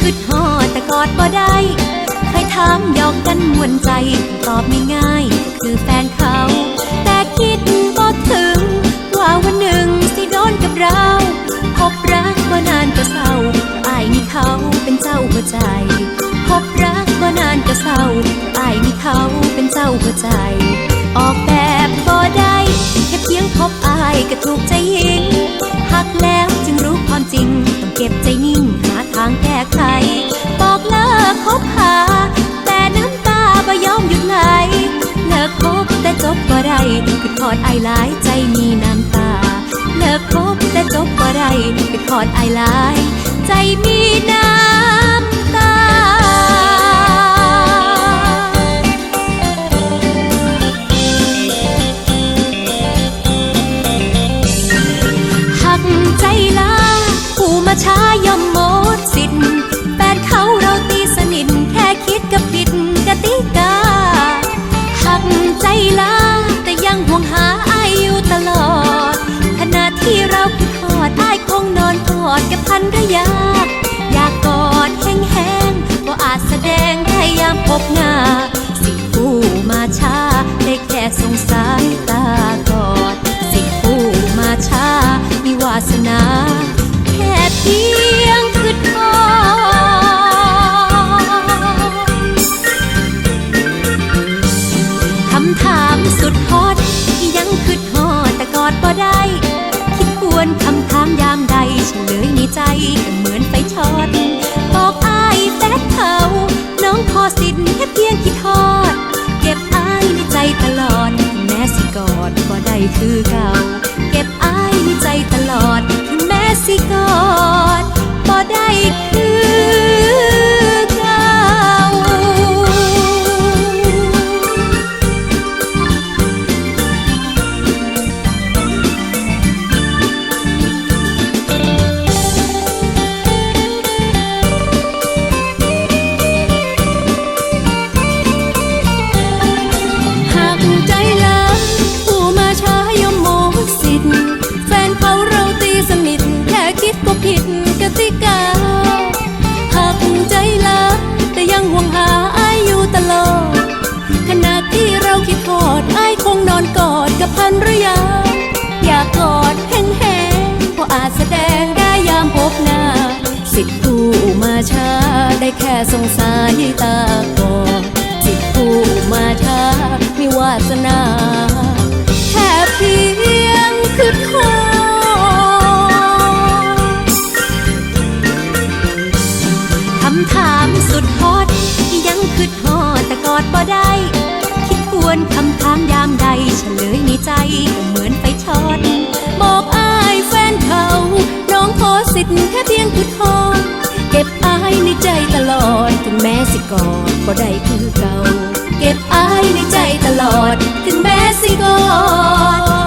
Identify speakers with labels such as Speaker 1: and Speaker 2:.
Speaker 1: คืดหอดแต่กอดบ่ได้ใครถามยอกกันมวนใจ ตอบไม่ง่ายคือแฟนเขา แต่คิดบ่ถึง ว่าวันหนึ่งสิโดนกับเรา พบรักบ่นานก็เศร้าอายมีเขาเป็นเจ้าหัวใจ พบรักบ่นานก็เศร้าอายมีเขาเป็นเจ้าหัวใจ ออกแบบบ่ได้แค่เพียงพบอายก็ถูกใจหญิงหักแล้วจึงรู้ความจริงต้องเก็บใจนิ่ง คือทอดไอายหลายใจมีน้ำตา เลิกคบแต่จบบ่ได้คือทอดไอายหลาย ใจมีน้ำ อดกับพันรยา อยากกอดแห้งๆว่าอาจแสดงพยายามพบหน้า สิ่งผู้มาช้าได้แค่สงสัย ใจก็เหมือนไฟช็อตบอกอายแฟนเขา น้องพอสิทธิ์แค่เพียงคิดทอด เก็บอายในใจตลอด แม้สิกอดก็ได้คือเก่า เก็บอายในใจตลอดถึงแม้สิกอดบ่ได้คือ
Speaker 2: พันรยา อยากกอดแห้งๆเพราะอาจแสดงได้ยามพบหน้า สิทธิ์ผู้มาช้า ได้แค่สงสารตากอดสิทธิ์ผู้มาช้ามีวาสนาแค่เพียงคือทอด
Speaker 1: คำถามสุดฮอตที่ยังคืดฮอดแต่กอดบ่ได้ วนคำถามยามใดเฉลยในใจก็เหมือนไฟช็อต
Speaker 2: บอกอายแฟนเขา น้องขอสิทธิ์แค่เพียงคือทอดเก็บอายในใจตลอด ถึงแม้สิกอดบ่ได้คือเก่า เก็บอายในใจตลอด ถึงแม้สิกอ